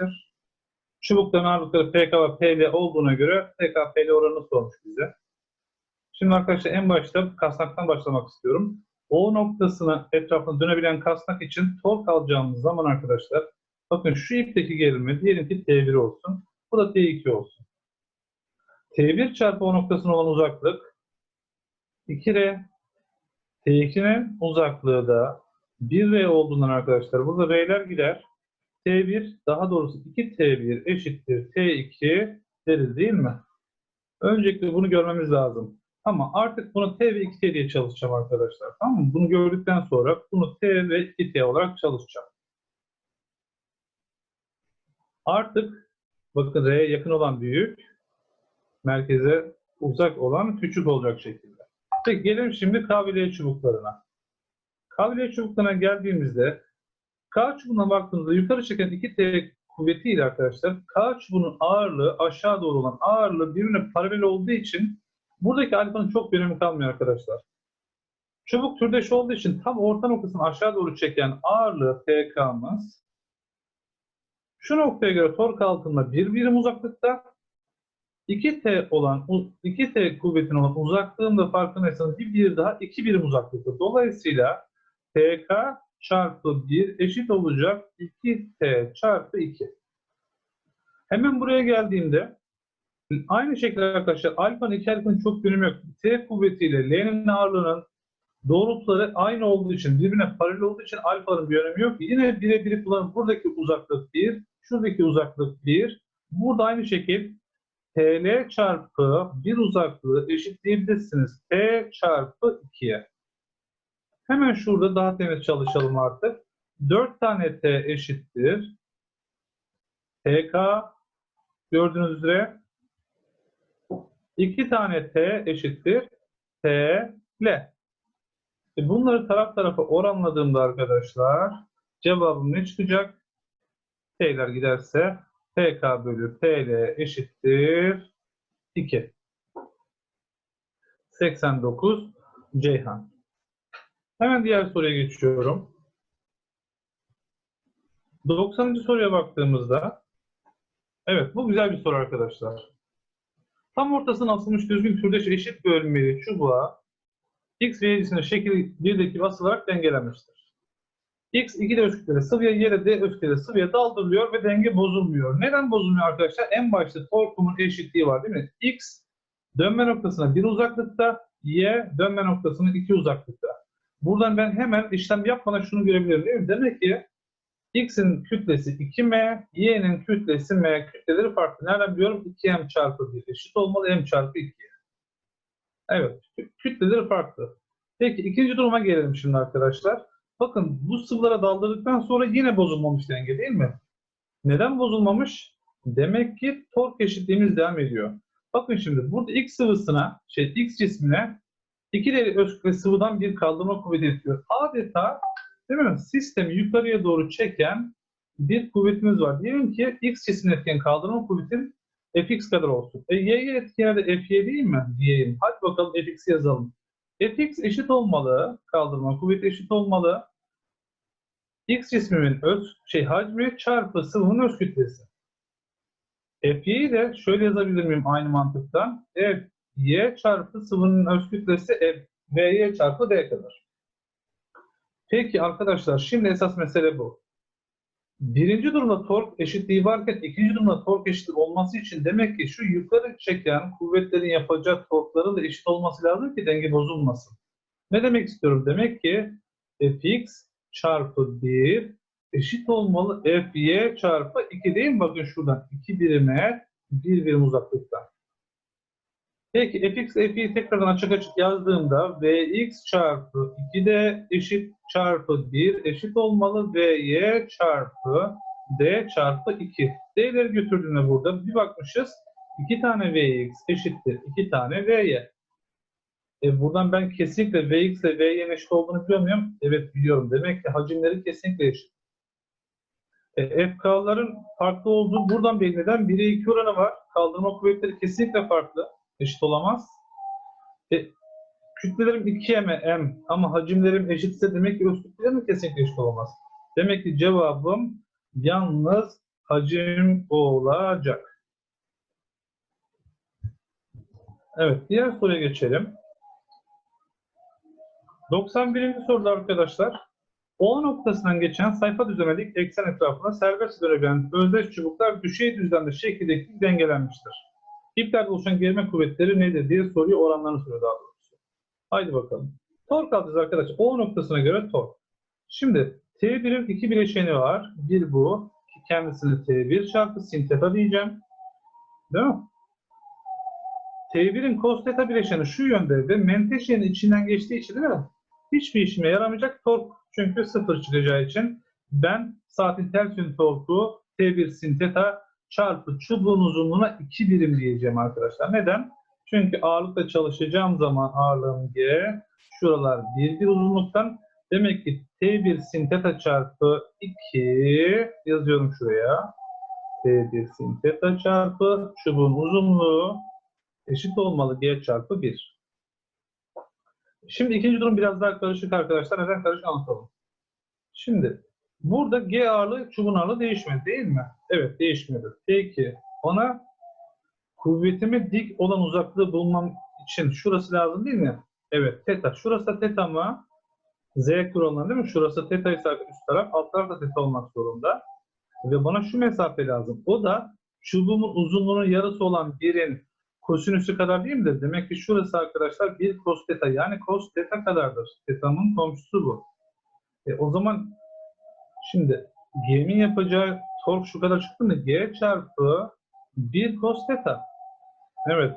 verilmiştir. Çubukların ağırlıkları PK ve PL olduğuna göre PK PL oranını sormuş bize. Şimdi arkadaşlar en başta kasnaktan başlamak istiyorum. O noktasına etrafında dönebilen kasnak için tork alacağımız zaman arkadaşlar bakın şu ipteki gerilme diyelim ki T1 olsun. Bu da T2 olsun. T1 çarpı o noktasına olan uzaklık 2R T2'nin uzaklığı da 1R olduğundan arkadaşlar burada R'ler gider. T1 daha doğrusu 2T1 eşittir T2 deriz değil mi? Öncelikle bunu görmemiz lazım. Ama artık bunu T ve 2T diye çalışacağım arkadaşlar. Tamam mı? Bunu gördükten sonra bunu T ve 2T olarak çalışacağım. Artık bakın R'ye yakın olan büyük, merkeze uzak olan küçük olacak şekilde. Peki gelelim şimdi kaviliye çubuklarına. Kaviliye çubuklarına geldiğimizde K çubuğuna baktığımızda yukarı çeken 2T kuvvetiyle arkadaşlar K çubuğunun ağırlığı aşağı doğru olan ağırlığı birbirine paralel olduğu için buradaki alfanın çok bir önemi kalmıyor arkadaşlar. Çubuk türdeş olduğu için tam orta noktasını aşağı doğru çeken ağırlığı TK'mız şu noktaya göre tork altında bir birim uzaklıkta 2T olan 2T kuvvetin olan uzaklığın da farkındaysanız bir bir daha 2 birim uzaklıkta. Dolayısıyla TK çarpı 1 eşit olacak 2T çarpı 2. Hemen buraya geldiğimde aynı şekilde arkadaşlar alfanın iki alfanın çok bir önemi yok. T kuvvetiyle L'nin ağırlığının doğrultuları aynı olduğu için birbirine paralel olduğu için alfanın bir önemi yok. Yine bire biri kullanıp buradaki uzaklık 1, şuradaki uzaklık 1. Burada aynı şekil TL çarpı bir uzaklığı eşitleyebilirsiniz. T çarpı 2'ye. Hemen şurada daha temiz çalışalım artık. 4 tane T eşittir. TK gördüğünüz üzere 2 tane T eşittir. TL. E bunları taraf tarafa oranladığımda arkadaşlar cevabım ne çıkacak? T'ler giderse PK bölü TL eşittir 2. 89 Ceyhan. Hemen diğer soruya geçiyorum. 90. soruya baktığımızda evet bu güzel bir soru arkadaşlar. Tam ortasına asılmış düzgün türdeş eşit bölmeli çubuğa x ve y'cisine şekil 1'deki asılarak dengelenmiştir. X 2 öz kütleli sıvıya yere D öz kütleli sıvıya daldırılıyor ve denge bozulmuyor. Neden bozulmuyor arkadaşlar? En başta torkumun eşitliği var değil mi? X dönme noktasına 1 uzaklıkta, Y dönme noktasına 2 uzaklıkta. Buradan ben hemen işlem yapmadan şunu görebilirim değil mi? Demek ki X'in kütlesi 2M, Y'nin kütlesi M. Kütleleri farklı. Nereden biliyorum? 2M çarpı 1 eşit olmalı M çarpı 2. Evet, kütleleri farklı. Peki ikinci duruma gelelim şimdi arkadaşlar. Bakın bu sıvılara daldırdıktan sonra yine bozulmamış denge değil mi? Neden bozulmamış? Demek ki tork eşitliğimiz devam ediyor. Bakın şimdi burada X sıvısına, şey X cismine iki deri öz kütle sıvıdan bir kaldırma kuvveti yapıyor. Adeta değil mi? Sistemi yukarıya doğru çeken bir kuvvetimiz var. Diyelim ki X cismine etken kaldırma kuvvetin Fx kadar olsun. E, Y'ye etkene de Fy değil mi? Diyeyim. Hadi bakalım Fx'i yazalım. Fx eşit olmalı. Kaldırma kuvveti eşit olmalı. X cismimin öz şey hacmi çarpı sıvının öz kütlesi. Fy'yi de şöyle yazabilir miyim aynı mantıktan? Fy çarpı sıvının öz kütlesi F, Vy çarpı D kadar. Peki arkadaşlar şimdi esas mesele bu. Birinci durumda tork eşitliği varken ikinci durumda tork eşitliği olması için demek ki şu yukarı çeken kuvvetlerin yapacağı torkların da eşit olması lazım ki denge bozulmasın. Ne demek istiyorum? Demek ki fx çarpı 1 eşit olmalı fy çarpı 2 değil mi? Bakın şuradan 2 birime 1 birim uzaklıkta. Peki fx fy'yi tekrardan açık açık yazdığımda vx çarpı 2 de eşit çarpı 1 eşit olmalı vy çarpı d çarpı 2. D'leri götürdüğümde burada bir bakmışız 2 tane vx eşittir 2 tane vy. E buradan ben kesinlikle vx ile vy'nin eşit olduğunu biliyor muyum? Evet biliyorum. Demek ki hacimleri kesinlikle eşit. E, FK'ların farklı olduğu buradan belli. Neden? 1'e 2 oranı var. Kaldırma kuvvetleri kesinlikle farklı. Eşit olamaz. E, kütlelerim 2M M ama hacimlerim eşitse demek ki öz kütlelerim kesinlikle eşit olamaz. Demek ki cevabım yalnız hacim olacak. Evet, diğer soruya geçelim. 91. soruda arkadaşlar, O noktasından geçen sayfa düzlemelik eksen etrafında serbest dönebilen özdeş çubuklar düşey düzlemde şekildeki dengelenmiştir. İplerde oluşan gerilme kuvvetleri nedir diye soruyor, oranlarını soruyor daha doğrusu. Haydi bakalım. Tork alacağız arkadaşlar. O noktasına göre tork. Şimdi T1'in iki bileşeni var. Bir bu. Kendisini T1 çarpı sin theta diyeceğim. Değil mi? T1'in cos theta bileşeni şu yönde ve menteşenin içinden geçtiği için değil mi? Hiçbir işime yaramayacak tork. Çünkü sıfır çıkacağı için ben saatin ters yönü torku T1 sin theta çarpı çubuğun uzunluğuna 2 birim diyeceğim arkadaşlar. Neden? Çünkü ağırlıkla çalışacağım zaman ağırlığım G, şuralar 1 bir uzunluktan. Demek ki T1 sin theta çarpı 2 yazıyorum şuraya. T1 sin theta çarpı çubuğun uzunluğu eşit olmalı G çarpı 1. Şimdi ikinci durum biraz daha karışık arkadaşlar. Neden karışık anlatalım. Şimdi burada G ağırlığı çubuğun ağırlığı değişmedi değil mi? Evet değişmedi. Peki ona kuvvetimi dik olan uzaklığı bulmam için şurası lazım değil mi? Evet teta. Şurası da teta mı? Z kuralına değil mi? Şurası teta ise üst taraf, alt taraf da teta olmak zorunda. Ve bana şu mesafe lazım. O da çubuğumun uzunluğunun yarısı olan birin kosinüsü kadar değil midir? Demek ki şurası arkadaşlar bir cos teta. Yani cos teta kadardır. Teta'nın komşusu bu. E, o zaman şimdi G'min yapacağı tork şu kadar çıktı mı? G çarpı 1 cos theta. Evet.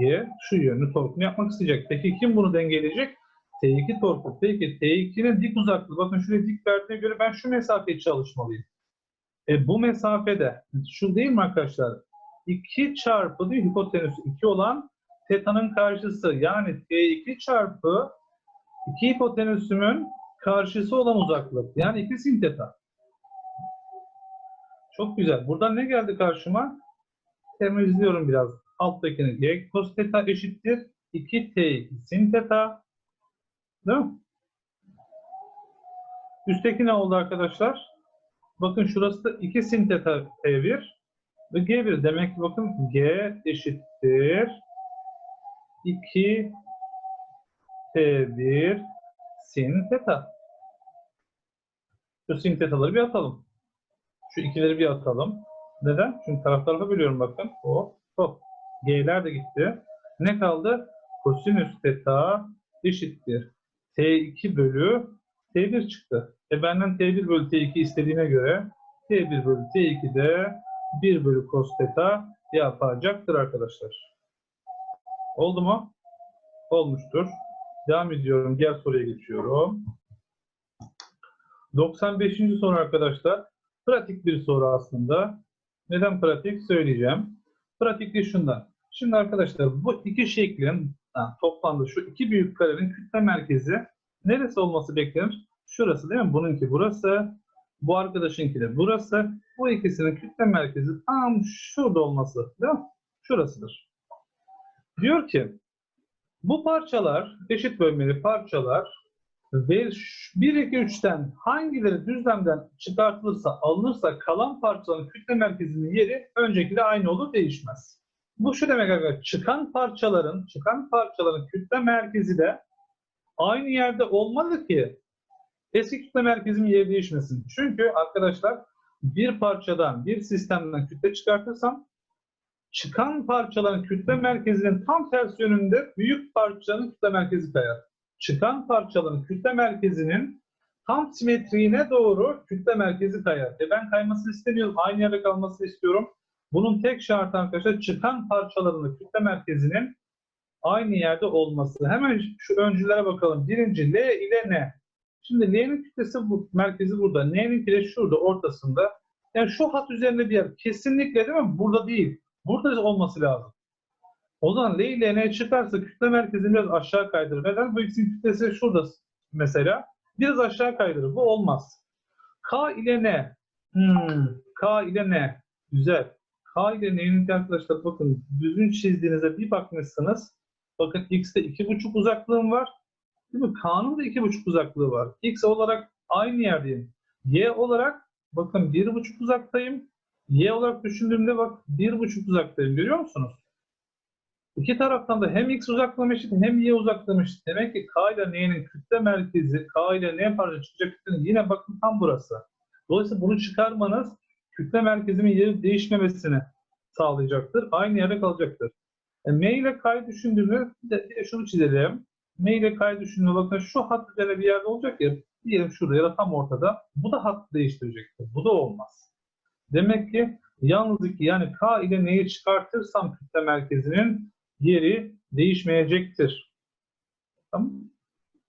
G şu yönlü torkunu yapmak isteyecek. Peki kim bunu dengeleyecek? T2 torku. Peki T2'nin dik uzaklığı. Bakın şuraya dik verdiğine göre ben şu mesafeyi çalışmalıyım. E bu mesafede şu değil mi arkadaşlar? 2 çarpı değil hipotenüs 2 olan teta'nın karşısı. Yani T2 çarpı 2 hipotenüsümün karşısı olan uzaklık. Yani 2 sin teta. Çok güzel. Buradan ne geldi karşıma? Temizliyorum biraz. Alttakini. G cos theta eşittir. 2t sin theta. Değil mi? Üstteki ne oldu arkadaşlar? Bakın şurası da 2 sin theta t1 ve g1. Demek ki bakın g eşittir 2 t1 sin theta. Şu sin thetaları bir atalım. Şu ikileri bir atalım. Neden? Çünkü taraf tarafa bölüyorum bakın. O, hop. G'ler de gitti. Ne kaldı? Kosinüs theta eşittir. T2 bölü T1 çıktı. E benden T1 bölü T2 istediğine göre T1 bölü T2 de 1 bölü cos theta yapacaktır arkadaşlar. Oldu mu? Olmuştur. Devam ediyorum. Diğer soruya geçiyorum. 95. soru arkadaşlar. Pratik bir soru aslında. Neden pratik? Söyleyeceğim. Pratik de şundan. Şimdi arkadaşlar bu iki şeklin ha, toplamda şu iki büyük karenin kütle merkezi neresi olması beklenir? Şurası değil mi? Bununki burası. Bu arkadaşınki de burası. Bu ikisinin kütle merkezi tam şurada olması. Değil mi? Şurasıdır. Diyor ki bu parçalar, eşit bölmeli parçalar ve 1, 2, 3'ten hangileri düzlemden çıkartılırsa, alınırsa kalan parçaların kütle merkezinin yeri öncekiyle aynı olur, değişmez. Bu şu demek arkadaşlar, çıkan parçaların, çıkan parçaların kütle merkezi de aynı yerde olmalı ki eski kütle merkezinin yeri değişmesin. Çünkü arkadaşlar bir parçadan, bir sistemden kütle çıkartırsam çıkan parçaların kütle merkezinin tam ters yönünde büyük parçanın kütle merkezi kayar. Çıkan parçaların kütle merkezinin tam simetriğine doğru kütle merkezi kayar. E ben kaymasını istemiyorum. Aynı yerde kalmasını istiyorum. Bunun tek şartı arkadaşlar çıkan parçaların kütle merkezinin aynı yerde olması. Hemen şu öncülere bakalım. Birinci L ile N. Şimdi L'nin kütlesi bu, merkezi burada. N'nin de şurada ortasında. Yani şu hat üzerinde bir yer. Kesinlikle değil mi? Burada değil. Burada olması lazım. O zaman L ile N çıkarsa kütle merkezini biraz aşağı kaydırır. Neden? Bu ikisinin kütlesi şurada mesela. Biraz aşağı kaydırır. Bu olmaz. K ile N. Hmm. K ile N. Güzel. K ile N'nin arkadaşlar bakın düzgün çizdiğinizde bir bakmışsınız. Bakın X'te 2,5 uzaklığım var. Değil mi? K'nın da 2,5 uzaklığı var. X olarak aynı yerdeyim. Y olarak bakın 1,5 uzaktayım. Y olarak düşündüğümde bak bir buçuk uzaktayım görüyor musunuz? İki taraftan da hem x uzaklığım eşit hem y uzaklığım eşit. Demek ki k ile n'nin kütle merkezi k ile n parça çıkacak kütlenin yine bakın tam burası. Dolayısıyla bunu çıkarmanız kütle merkezimin yeri değişmemesini sağlayacaktır. Aynı yerde kalacaktır. E, M ile K'yı düşündüğümde bir de, şunu çizelim. M ile K'yı düşündüğümde bakın şu hat üzerine bir yerde olacak ya diyelim şurada ya da tam ortada. Bu da hat değiştirecektir. Bu da olmaz. Demek ki yalnız iki yani K ile N'yi çıkartırsam kütle merkezinin yeri değişmeyecektir. Tamam?